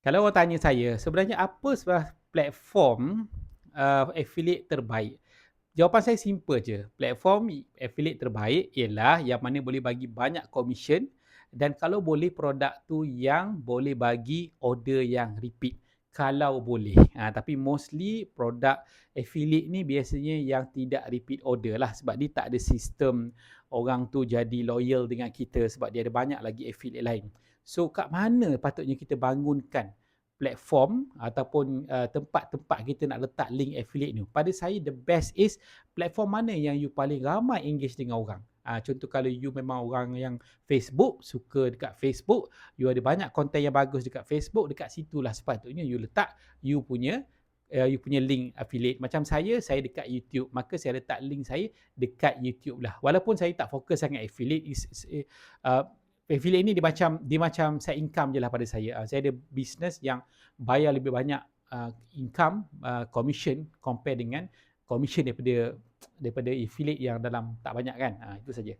Kalau orang tanya saya, sebenarnya apa sebenarnya platform uh, affiliate terbaik? Jawapan saya simple je. Platform affiliate terbaik ialah yang mana boleh bagi banyak commission dan kalau boleh produk tu yang boleh bagi order yang repeat. Kalau boleh. Ha, tapi mostly produk affiliate ni biasanya yang tidak repeat order lah sebab dia tak ada sistem orang tu jadi loyal dengan kita sebab dia ada banyak lagi affiliate lain. So kat mana patutnya kita bangunkan platform ataupun uh, tempat-tempat kita nak letak link affiliate ni. Pada saya the best is platform mana yang you paling ramai engage dengan orang. Uh, contoh kalau you memang orang yang Facebook, suka dekat Facebook, you ada banyak konten yang bagus dekat Facebook, dekat situlah sepatutnya you letak you punya uh, you punya link affiliate. Macam saya, saya dekat YouTube, maka saya letak link saya dekat YouTube lah. Walaupun saya tak fokus sangat affiliate, is, is, uh, affiliate ni dia macam dia macam saya income je lah pada saya. Uh, saya ada business yang bayar lebih banyak uh, income uh, commission compare dengan commission daripada daripada affiliate yang dalam tak banyak kan. Uh, itu saja.